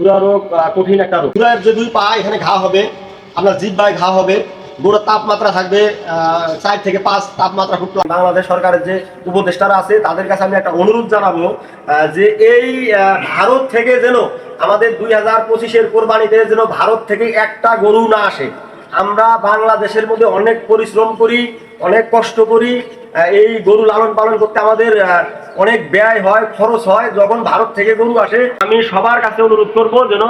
খুরা রোগ কঠিন একটা রোগ। খুরার যে দুই পা, এখানে ঘা হবে, আপনার জিব্বায় ঘা হবে। গোড়ার তাপমাত্রা থাকবে চার থেকে পাঁচ তাপমাত্রা খুব বাংলাদেশ সরকারের যে উপদেষ্টারা আছে, তাদের কাছে আমি একটা অনুরোধ জানাব যে এই ভারত থেকে যেন আমাদের দুই হাজার পঁচিশের কোরবানিতে যেন ভারত থেকে একটা গরু না আসে। আমরা বাংলাদেশের মধ্যে অনেক পরিশ্রম করি অনেক কষ্ট করি এই গরু লালন পালন করতে আমাদের অনেক ব্যয় হয়, খরচ হয়। যখন ভারত থেকে গরু আসে, আমি সবার কাছে অনুরোধ করব যেন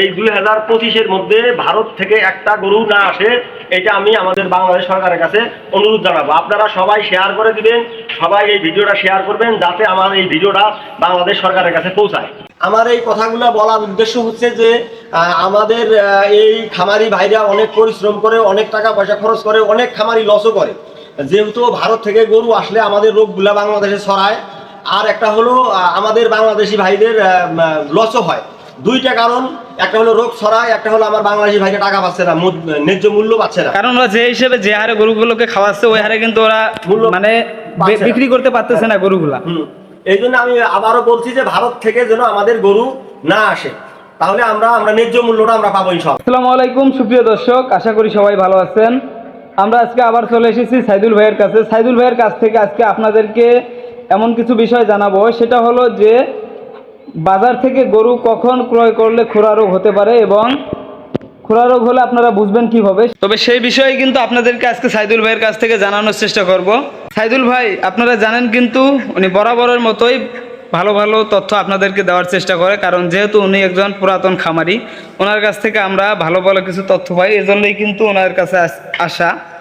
এই দুই হাজার পঁচিশের মধ্যে ভারত থেকে একটা গরু না আসে, এটা আমি আমাদের বাংলাদেশ সরকারের কাছে অনুরোধ জানাব। আপনারা সবাই শেয়ার করে দিবেন, সবাই এই ভিডিওটা শেয়ার করবেন, যাতে আমার এই ভিডিওটা বাংলাদেশ সরকারের কাছে পৌঁছায়। আমার এই কথাগুলো বলার উদ্দেশ্য হচ্ছে যে আমাদের এই খামারি ভাইরা অনেক পরিশ্রম করে, অনেক টাকা পয়সা খরচ করে, অনেক খামারি লসও করে। যেহেতু ভারত থেকে গরু আসলে আমাদের রোগগুলা বাংলাদেশে ছড়ায় আর একটা হলো আমাদের বাংলাদেশি ভাইদের লসও হয়। দুইটা কারণ একটা হলো রোগ ছড়ায় একটা হলো আমার বাংলাদেশি ভাইকে টাকা পাচ্ছে না ন্যায্য মূল্য পাচ্ছে না। কারণ ওরা যে হিসেবে যে হারে গরুগুলোকে খাওয়াচ্ছে ওই হারে কিন্তু ওরা মূল্য মানে বিক্রি করতে পারতেছে না গরুগুলা। এই জন্য আমি আবারও বলছি যে ভারত থেকে যেন আমাদের গরু না আসে তাহলে আমরা আমরা ন্যায্য মূল্যটা আমরা পাবো ইনশাল্লাহ আসসালামু আলাইকুম সুপ্রিয় দর্শক আশা করি সবাই ভালো আছেন। আমরা আজকে আবার চলে এসেছি সাইদুল ভাইয়ের কাছে। সাইদুল ভাইয়ের কাছ থেকে আজকে আপনাদেরকে এমন কিছু বিষয় জানাব। সেটা হলো যে, বাজার থেকে গরু কখন ক্রয় করলে খোরা রোগ হতে পারে এবং খোরা রোগ হলে আপনারা বুঝবেন কীভাবে। তবে সেই বিষয়ে কিন্তু আপনাদেরকে আজকে সাইদুল ভাইয়ের কাছ থেকে জানানোর চেষ্টা করব। সাইদুল ভাই, আপনারা জানেন কিন্তু উনি বরাবরের মতোই ভালো ভালো তথ্য আপনাদেরকে দেওয়ার চেষ্টা করে, কারণ যেহেতু উনি একজন পুরাতন খামারি, ওনার কাছ থেকে আমরা ভালো ভালো কিছু তথ্য পাই, এজন্যই কিন্তু ওনার কাছে আস- আসা।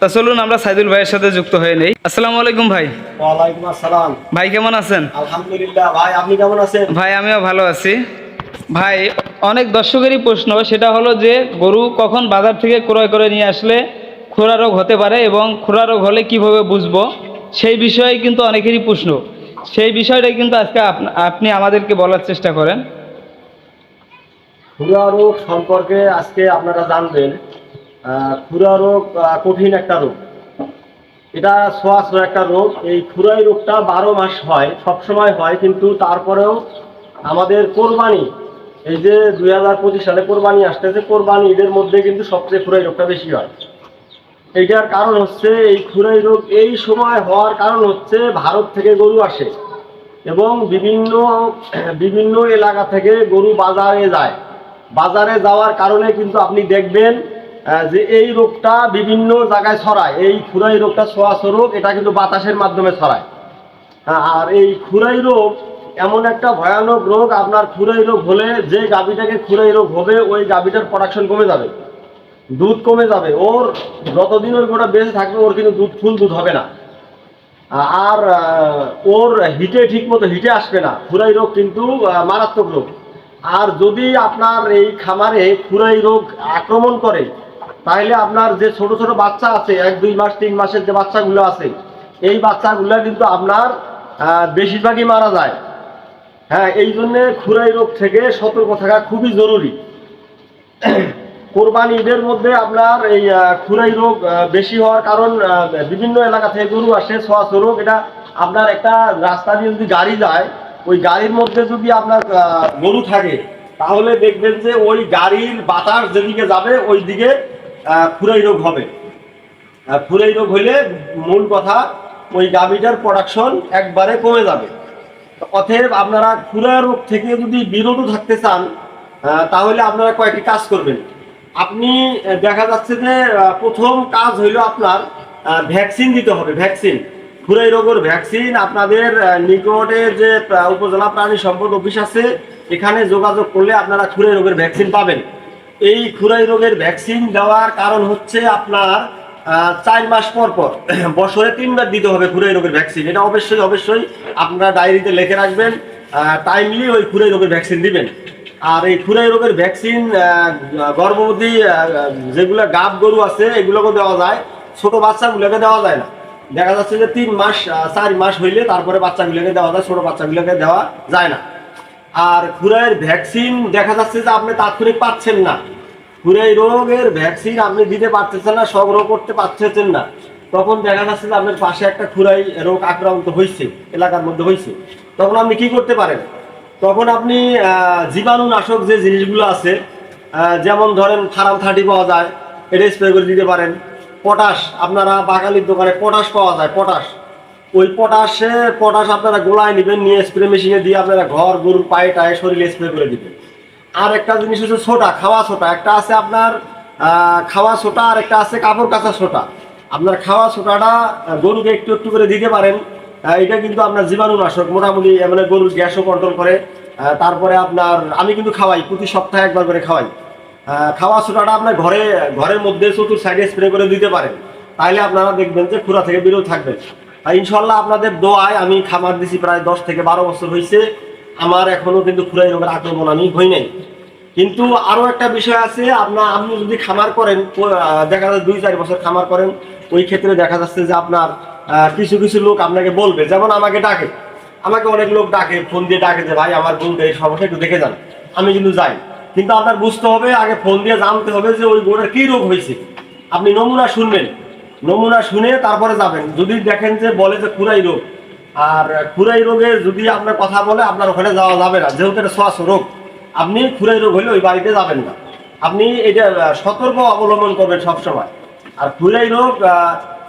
তা চলুন আমরা সাইদুল ভাইয়ের সাথে যুক্ত হয়ে নেই। আসসালামু আলাইকুম ভাই। ওয়ালাইকুম আসসালাম। ভাই কেমন আছেন? আলহামদুলিল্লাহ ভাই আপনি কেমন আছেন? ভাই আমিও ভালো আছি। ভাই অনেক দর্শকেরই প্রশ্ন সেটা হলো যে গরু কখন বাজার থেকে ক্রয় করে নিয়ে আসলে খোরা রোগ হতে পারে এবং খোরা রোগ হলে কীভাবে বুঝব? সেই বিষয়ে কিন্তু অনেকেরই প্রশ্ন। সেই বিষয়টাই কিন্তু আজকে আপনি আমাদেরকে বলার চেষ্টা করেন। খুরা রোগ সম্পর্কে আজকে আপনারা জানবেন। খুরা রোগ কঠিন একটা রোগ। এটা সোয়াশ একটা রোগ। এই খুরাই রোগটা বারো মাস হয়, সবসময় হয়, কিন্তু তারপরেও আমাদের কোরবানি, এই যে দুই হাজার পঁচিশ সালে কোরবানি আসতেছে, কোরবানি ঈদের মধ্যে কিন্তু সবচেয়ে খুরাই রোগটা বেশি হয়। এইটার কারণ হচ্ছে, এই খুরাই রোগ এই সময় হওয়ার কারণ হচ্ছে ভারত থেকে গরু আসে এবং বিভিন্ন বিভিন্ন এলাকা থেকে গরু বাজারে যায়। বাজারে যাওয়ার কারণে কিন্তু আপনি দেখবেন যে এই রোগটা বিভিন্ন জায়গায় ছড়ায় এই খুরাই রোগটা ছোঁয়াছ রোগ এটা কিন্তু বাতাসের মাধ্যমে ছড়ায়। হ্যাঁ, আর এই খুরাই রোগ এমন একটা ভয়ানক রোগ আপনার খুরাই রোগ হলে যে গাভীটাকে খুরাই রোগ হবে ওই গাভীটার প্রোডাকশন কমে যাবে দুধ কমে যাবে। ওর যতদিন ওই গোটা বেঁচে থাকবে ওর কিন্তু দুধ ফুল দুধ হবে না। আর ওর হিটে ঠিক মতো হিটে আসবে না। খুরাই রোগ কিন্তু মারাত্মক রোগ। আর যদি আপনার এই খামারে খুরাই রোগ আক্রমণ করে তাহলে আপনার যে ছোট ছোট বাচ্চা আছে, এক, দুই মাস, তিন মাসের যে বাচ্চাগুলো আছে, এই বাচ্চাগুলো কিন্তু আপনার বেশিরভাগই মারা যায়। হ্যাঁ এই জন্যে খুরাই রোগ থেকে সতর্ক থাকা খুবই জরুরি। কোরবানি ঈদের মধ্যে আপনার এই খুরাই রোগ বেশি হওয়ার কারণ বিভিন্ন এলাকা থেকে গরু আসে ছোঁয়াছ রোগ। এটা আপনার একটা রাস্তা দিয়ে যদি গাড়ি যায়, ওই গাড়ির মধ্যে যদি আপনার গরু থাকে, তাহলে দেখবেন যে ওই গাড়ির বাতাস যেদিকে যাবে, ওই দিকে খুরাই রোগ হবে। খুরাই রোগ হলে মূল কথা ওই গাভীটার প্রোডাকশন একবারে কমে যাবে। অতএব আপনারা খুরা রোগ থেকে যদি বিরত থাকতে চান তাহলে আপনারা কয়েকটি কাজ করবেন। আপনি দেখা যাচ্ছে যে প্রথম কাজ হইল আপনার ভ্যাকসিন দিতে হবে, ভ্যাকসিন। খুরাই রোগের ভ্যাকসিন আপনাদের নিকটে যে উপজেলা প্রাণী সম্পদ অফিস আছে, এখানে যোগাযোগ করলে আপনারা খুরাই রোগের ভ্যাকসিন পাবেন। এই খুরাই রোগের ভ্যাকসিন দেওয়ার কারণ হচ্ছে আপনার চার মাস পর পর, বছরে তিনবার দিতে হবে খুরাই রোগের ভ্যাকসিন এটা অবশ্যই অবশ্যই আপনারা ডায়েরিতে লিখে রাখবেন টাইমলি ওই খুরাই রোগের ভ্যাকসিন দিবেন। আর এই খুরাই রোগের ভ্যাকসিন গর্ভবতী যেগুলো গাব গরু আছে এগুলোকে দেওয়া যায়। ছোট বাচ্চাগুলোকে দেওয়া যায় না। দেখা যাচ্ছে যে তিন মাস চার মাস হইলে তারপরে বাচ্চাগুলোকে দেওয়া যায়, ছোট বাচ্চাগুলোকে দেওয়া যায় না। আর খুরাইয়ের ভ্যাকসিন দেখা যাচ্ছে যে আপনি তাৎক্ষণিক পাচ্ছেন না। খুরাই রোগের ভ্যাকসিন আপনি দিতে পারতেছেন না, সংগ্রহ করতে পারতেছেন না। তখন দেখা যাচ্ছে যে আপনার পাশে একটা খুরাই রোগ আক্রান্ত হয়েছে এলাকার মধ্যে হয়েছে তখন আপনি কি করতে পারেন? তখন আপনি জীবাণুনাশক যে জিনিসগুলো আছে যেমন ধরেন ফার্ম থার্টি পাওয়া যায়, এটা স্প্রে করে দিতে পারেন। পটাশ, আপনারা বাঙালির দোকানে পটাশ পাওয়া যায়, পটাশ। ওই পটাশে, পটাশ আপনারা গোলায় নেবেন, নিয়ে স্প্রে মেশিনে দিয়ে আপনারা ঘর, গরুর পায়ে, টায়ে শরীরে স্প্রে করে দিবেন। আর একটা জিনিস হচ্ছে ছোটা খাওয়া ছোটা একটা আছে আপনার খাওয়া ছোটা আর একটা আছে কাপড় কাঁচা ছোটা আপনার খাওয়া ছোটাটা গরুকে একটু একটু করে দিতে পারেন। এটা কিন্তু আপনার জীবাণুনাশক, মোটামুটি মানে গরুর গ্যাসও কন্ট্রোল করে। তারপরে আপনার, আমি কিন্তু খাওয়াই, প্রতি সপ্তাহে একবার করে খাওয়াই। খাওয়া ছোটাটা আপনার ঘরে, ঘরের মধ্যে চতুর সাইডে স্প্রে করে দিতে পারেন। তাহলে আপনারা দেখবেন যে খুরা থেকে বিরত থাকবেন। ইনশাল্লাহ আপনাদের দোয়ায় আমি খামার দিছি প্রায় দশ থেকে বারো বছর হয়েছে আমার এখনও কিন্তু খুরাই রোগের আক্রমণ আমি হই নাই। কিন্তু আরও একটা বিষয় আছে আপনার আপনি যদি খামার করেন দেখা যাচ্ছে দুই চার বছর খামার করেন, ওই ক্ষেত্রে দেখা যাচ্ছে যে আপনার কিছু কিছু লোক আপনাকে বলবে, যেমন আমাকে ডাকে। আমাকে অনেক লোক ডাকে, ফোন দিয়ে ডাকে যে, ভাই, আমার গরুটা এই সমস্যা, একটু দেখে যান। আমি কিন্তু যাই। কিন্তু আপনার বুঝতে হবে, আগে ফোন দিয়ে জানতে হবে যে ওই গরুটার কি রোগ হয়েছে আপনি নমুনা শুনবেন। নমুনা শুনে তারপরে যাবেন। যদি দেখেন যে বলে যে খুরাই রোগ, আর খুরাই রোগের যদি আপনার কথা বলে, আপনার ওখানে যাওয়া যাবে না। যেহেতু এটা শ্বাস রোগ, আপনি খুরাই রোগ হলে ওই বাড়িতে যাবেন না। আপনি এটা সতর্ক অবলম্বন করবেন সবসময়। আর খুরাই রোগ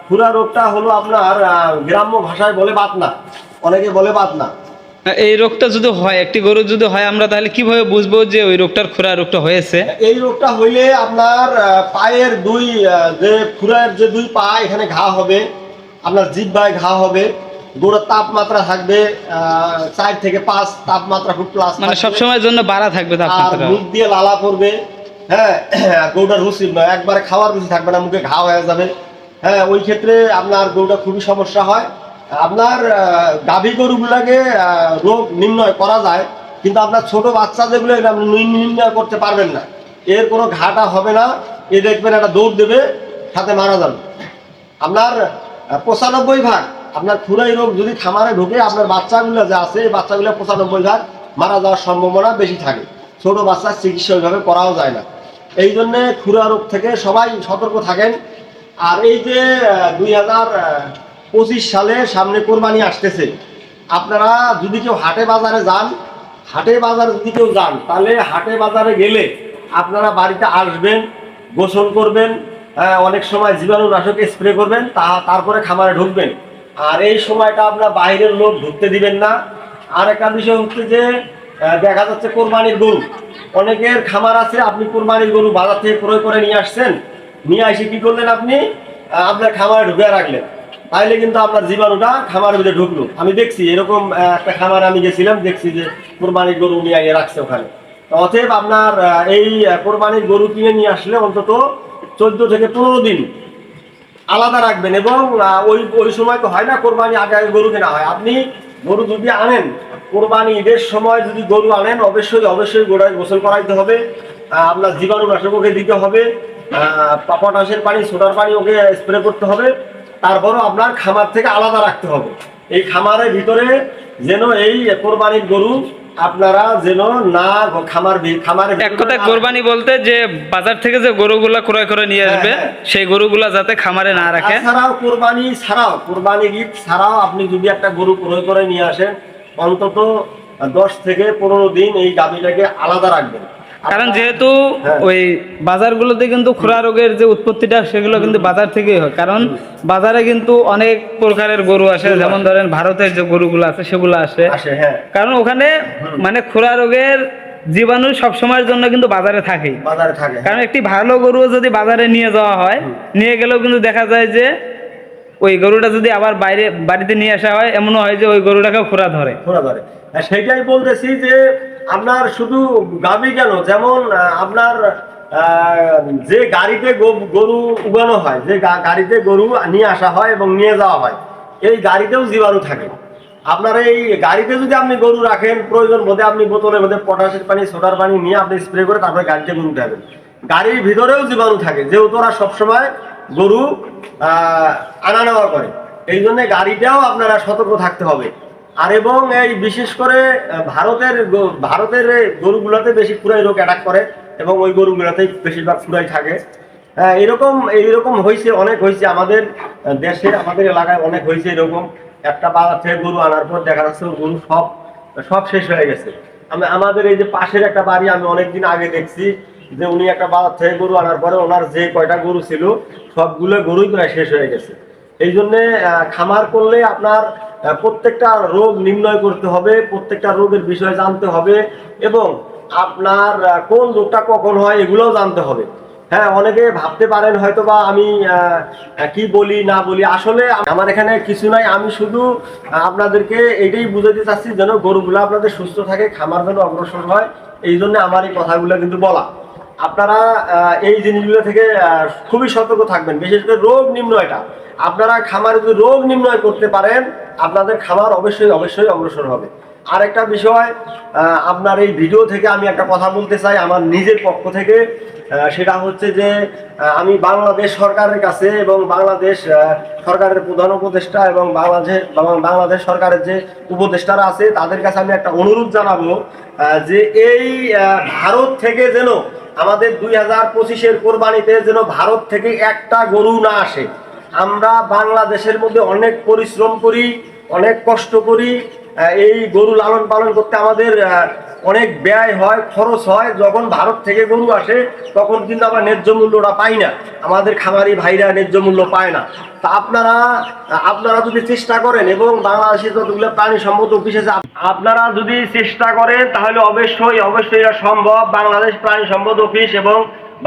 খুরা রোগটা হলো আপনার গ্রাম্য ভাষায় বলে বাতনা। অনেকে বলে বাতনা। এই রোগটা যদি হয় একটি গরু যদি হয় আমরা তাহলে কীভাবে বুঝব যে ওই রোগটার খুরা রোগটা হয়েছে? এই রোগটা হইলে আপনার পায়ের দুই যে খুরার যে দুই পা এখানে ঘা হবে। আপনার জিব্বায় ঘা হবে। গোড়ার তাপমাত্রা থাকবে চার থেকে পাঁচ তাপমাত্রা খুব প্লাস মানে সবসময়ের জন্য বাড়া থাকবে তাপমাত্রা। মুখ দিয়ে লালা পড়বে। হ্যাঁ গরুটার রুচি একবারে খাওয়ার রুচি থাকবে না মুখে ঘা হয়ে যাবে। হ্যাঁ ওই ক্ষেত্রে আপনার গরুটা খুবই সমস্যা হয়। আপনার গাভী গরুগুলাকে রোগ নির্ণয় করা যায়, কিন্তু আপনার ছোট বাচ্চা যেগুলো আপনি নির্ণয় করতে পারবেন না। এর কোনো ঘাটা হবে না, এ দেখবেন একটা দৌড় দেবে, সাথে মারা যাবে। আপনার পঁচানব্বই ভাগ, আপনার খুরাই রোগ যদি খামারে ঢুকে, আপনার বাচ্চাগুলো যে আছে, এই বাচ্চাগুলো পঁচানব্বই ভাগ মারা যাওয়ার সম্ভাবনা বেশি থাকে। ছোট বাচ্চার চিকিৎসা ওইভাবে করাও যায় না। এই জন্যে খুরা রোগ থেকে সবাই সতর্ক থাকেন। আর এই যে দুই হাজার পঁচিশ সালে সামনে কোরবানি আসতেছে। আপনারা যদি কেউ হাটে বাজারে যান হাটে বাজারে যদি কেউ যান তাহলে হাটে বাজারে গেলে আপনারা বাড়িতে আসবেন গোসল করবেন হ্যাঁ, অনেক সময় জীবাণুনাশক স্প্রে করবেন তা তারপরে খামারে ঢুকবেন। আর এই সময়টা আপনার বাইরের লোক ঢুকতে দিবেন না। আর একটা বিষয় হচ্ছে যে দেখা যাচ্ছে কোরবানির গরু। অনেকের খামার আছে আপনি কোরবানির গরু বাজার থেকে ক্রয় করে নিয়ে আসছেন। নিয়ে এসে কি করলেন আপনি? আপনার খামারে ঢুকে রাখলেন। তাইলে কিন্তু আপনার জীবাণুটা খামারের ভিতরে ঢুকলো। আমি দেখছি, এরকম একটা খামারে আমি গেছিলাম, দেখছি যে কোরবানির গরু নিয়ে আগে রাখছে ওখানে। অতএব আপনার এই কোরবানির গরু কিনে নিয়ে আসলে অন্তত চোদ্দ থেকে পনেরো দিন আলাদা রাখবেন এবং ওই ওই সময় তো হয় না কোরবানি আগে আগে গরু কেনা হয়। আপনি গরু যদি আনেন, কোরবানি ঈদের সময় যদি গরু আনেন, অবশ্যই অবশ্যই গোড়ায় গোসল করাইতে হবে। আপনার জীবাণুনাশক ওকে দিতে হবে। পটাশের পানি, সোডার পানি ওকে স্প্রে করতে হবে। তারপরও আপনার খামার থেকে আলাদা রাখতে হবে। এই খামারের ভিতরে যেন এই কোরবানির গরু আপনারা যেন না খামার খামারের এক কথায় কোরবানি বলতে যে বাজার থেকে যে গরুগুলা ক্রয় করে নিয়ে হ্যাঁ, আসবে হ্যাঁ। সেই গরুগুলা যাতে খামারে না রাখে। ছাড়াও কোরবানি ছাড়াও কোরবানি ঈদ ছাড়াও আপনি যদি একটা গরু ক্রয় করে নিয়ে আসেন অন্তত দশ থেকে পনেরো দিন এই গাভীটাকে আলাদা রাখবেন। কারণ যেহেতু হ্যাঁ। ওই বাজারগুলোতে কিন্তু খুরা রোগের যে উৎপত্তিটা সেগুলো কিন্তু বাজার থেকেই হয়। কারণ বাজারে কিন্তু অনেক প্রকারের গরু আসে যেমন ধরেন ভারতের যে গরুগুলো আছে সেগুলো আসে। হ্যাঁ। কারণ ওখানে মানে খুরা রোগের জীবাণু সবসময়ের জন্য কিন্তু বাজারে থাকেই। বাজারে থাকে কারণ একটি ভালো গরু যদি বাজারে নিয়ে যাওয়া হয় নিয়ে গেলেও কিন্তু দেখা যায় যে ওই গরুটা যদি আবার বাইরে বাড়িতে নিয়ে আসা হয় এমনও হয় যে ওই গরুটাকেও খোরা ধরে। ঘোরা ধরে। আর সেটাই বলতেছি যে আপনার শুধু গাভী কেন? যেমন আপনার যে গাড়িতে গরু উগানো হয়, যে গাড়িতে গরু নিয়ে আসা হয় এবং নিয়ে যাওয়া হয়, এই গাড়িতেও জীবাণু থাকে। আপনার এই গাড়িতে যদি আপনি গরু রাখেন, প্রয়োজন বোধে আপনি বোতলের মধ্যে পটাশের পানি, সোডার পানি নিয়ে আপনি স্প্রে করে তারপরে গাড়িতে গরু উঠাবেন গাড়ির ভিতরেও জীবাণু থাকে, যেহেতু ওরা সবসময় গরু আনা নেওয়া করে। এই জন্য গাড়িটাও আপনারা সতর্ক থাকতে হবে। আর এবং এই বিশেষ করে ভারতের ভারতের গরুগুলোতে বেশি ফুরাই রোগ অ্যাটাক করে এবং ওই গরুগুলোতেই বেশিরভাগ ফুরাই থাকে। হ্যাঁ, এরকম এইরকম হয়েছে অনেক হয়েছে আমাদের দেশে আমাদের এলাকায় অনেক হয়েছে এরকম। একটা বাজার থেকে গরু আনার পর দেখা যাচ্ছে গরু সব সব শেষ হয়ে গেছে। আমি আমাদের এই যে পাশের একটা বাড়ি আমি অনেকদিন আগে দেখছি যে উনি একটা বাজার থেকে গরু আনার পরে ওনার যে কয়টা গরু ছিল সবগুলো গরুই প্রায় শেষ হয়ে গেছে। এই জন্যে খামার করলে আপনার প্রত্যেকটা রোগ নির্ণয় করতে হবে, প্রত্যেকটা রোগের বিষয়ে জানতে হবে এবং আপনার কোন রোগটা কখন হয় এগুলোও জানতে হবে। হ্যাঁ অনেকে ভাবতে পারেন হয়তো বা আমি কি বলি, না বলি। আসলে আমার এখানে কিছু নাই, আমি শুধু আপনাদেরকে এইটাই বুঝাতে চাচ্ছি যেন গরুগুলো আপনাদের সুস্থ থাকে, খামার যেন অগ্রসর হয়। এই জন্য আমার এই কথাগুলো কিন্তু বলা। আপনারা এই জিনিসগুলো থেকে খুবই সতর্ক থাকবেন, বিশেষ করে রোগ নির্ণয়টা। আপনারা খামারে যদি রোগ নির্ণয় করতে পারেন, আপনাদের খামার অবশ্যই অবশ্যই অগ্রসর হবে। আরেকটা বিষয় আপনার এই ভিডিও থেকে আমি একটা কথা বলতে চাই, আমার নিজের পক্ষ থেকে। সেটা হচ্ছে যে আমি বাংলাদেশ সরকারের কাছে এবং বাংলাদেশ সরকারের প্রধান উপদেষ্টা এবং বাংলাদেশ বাংলাদেশ সরকারের যে উপদেষ্টারা আছে, তাদের কাছে আমি একটা অনুরোধ জানাব যে এই ভারত থেকে যেন আমাদের দুই হাজার পঁচিশের কোরবানিতে যেন ভারত থেকে একটা গরু না আসে। আমরা বাংলাদেশের মধ্যে অনেক পরিশ্রম করি, অনেক কষ্ট করি এই গরু লালন পালন করতে আমাদের অনেক ব্যয় হয়, খরচ হয়। যখন ভারত থেকে গরু আসে, তখন কিন্তু আমরা ন্যায্য মূল্যটা পাই না। আমাদের খামারি ভাইরা ন্যায্য মূল্য পায় না। তা আপনারা আপনারা যদি চেষ্টা করেন, এবং বাংলাদেশের যতগুলো প্রাণী সম্পদ অফিস আপনারা যদি চেষ্টা করেন, তাহলে অবশ্যই অবশ্যই এটা সম্ভব। বাংলাদেশ প্রাণী সম্পদ অফিস এবং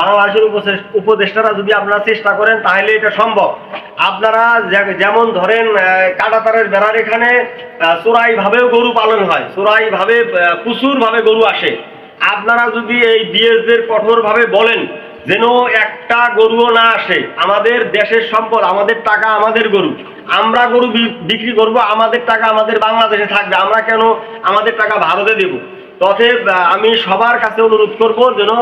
বাংলাদেশের উপদেষ্টারা যদি আপনারা চেষ্টা করেন, তাহলে এটা সম্ভব। আপনারা যেমন ধরেন কাঁটাতারের বেড়ার এখানে চোরাই ভাবেও গরু পালন হয়। চোরাই ভাবে প্রচুর ভাবে গরু আসে। আপনারা যদি এই বিএসদের কঠোরভাবে বলেন, যেন একটা গরুও না আসে, আমাদের দেশের সম্পদ, আমাদের টাকা আমাদের গরু। আমরা গরু বিক্রি করব, আমাদের টাকা আমাদের বাংলাদেশে থাকবে। আমরা কেন আমাদের টাকা ভারতে দেব? আহ, আমি সবার কাছে অনুরোধ করব যেন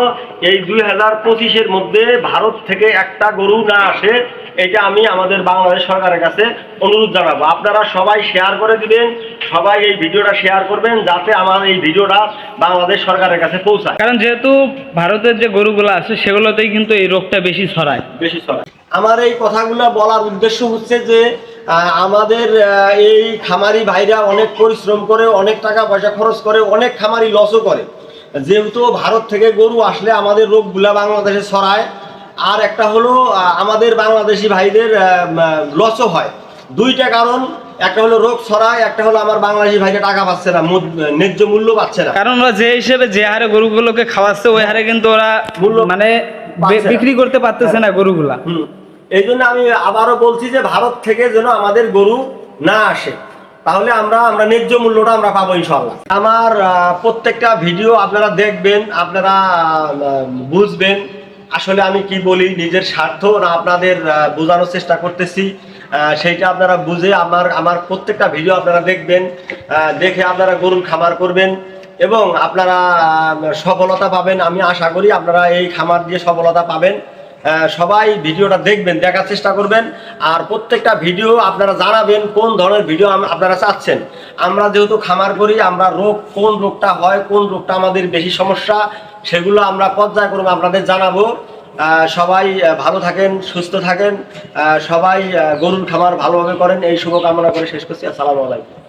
এই দুই হাজার পঁচিশের মধ্যে ভারত থেকে একটা গরু না আসে এটা আমি আমাদের বাংলাদেশ সরকারের কাছে অনুরোধ জানাব। আপনারা সবাই শেয়ার করে দিবেন সবাই এই ভিডিওটা শেয়ার করবেন যাতে আমার এই ভিডিওটা বাংলাদেশ সরকারের কাছে পৌঁছায়। কারণ যেহেতু ভারতের যে গরুগুলো আছে সেগুলোতেই কিন্তু এই রোগটা বেশি ছড়ায়। বেশি ছড়ায়। আমার এই কথাগুলো বলার উদ্দেশ্য হচ্ছে যে আমাদের এই খামারি ভাইরা অনেক পরিশ্রম করে অনেক টাকা পয়সা খরচ করে অনেক খামারি লসও করে। যেহেতু ভারত থেকে গরু আসলে আমাদের রোগগুলা বাংলাদেশে ছড়ায় আর একটা হলো আমাদের বাংলাদেশি ভাইদের লসও হয়। দুইটা কারণ একটা হলো রোগ ছড়ায় একটা হলো আমার বাংলাদেশি ভাইরা টাকা পাচ্ছে না ন্যায্য মূল্য পাচ্ছে না। কারণ ওরা যে হিসেবে যে হারে গরুগুলোকে খাওয়াচ্ছে ওই হারে কিন্তু ওরা মূল্য মানে বিক্রি করতে পারতেছে না গরুগুলা। এই জন্য আমি আবারও বলছি যে ভারত থেকে যেন আমাদের গরু না আসে, তাহলে আমরা আমরা ন্যায্য মূল্যটা আমরা পাবো ইনশাল্লাহ আমার প্রত্যেকটা ভিডিও আপনারা দেখবেন, আপনারা বুঝবেন, আসলে আমি কি বলি, নিজের স্বার্থ না আপনাদের বোঝানোর চেষ্টা করতেছি সেইটা আপনারা বুঝে আমার আমার প্রত্যেকটা ভিডিও আপনারা দেখবেন দেখে আপনারা গরুর খামার করবেন, এবং আপনারা সফলতা পাবেন। আমি আশা করি আপনারা এই খামার দিয়ে সফলতা পাবেন। সবাই ভিডিওটা দেখবেন, দেখার চেষ্টা করবেন। আর প্রত্যেকটা ভিডিও আপনারা জানাবেন, কোন ধরনের ভিডিও আপনারা চাচ্ছেন। আমরা যেহেতু খামার করি, আমরা রোগ কোন রোগটা হয়, কোন রোগটা আমাদের বেশি সমস্যা, সেগুলো আমরা পর্যায়ক্রমে আপনাদের জানাব। সবাই ভালো থাকেন, সুস্থ থাকেন। সবাই গরুর খামার ভালোভাবে করেন। এই শুভকামনা করে শেষ করছি। আসসালামু আলাইকুম।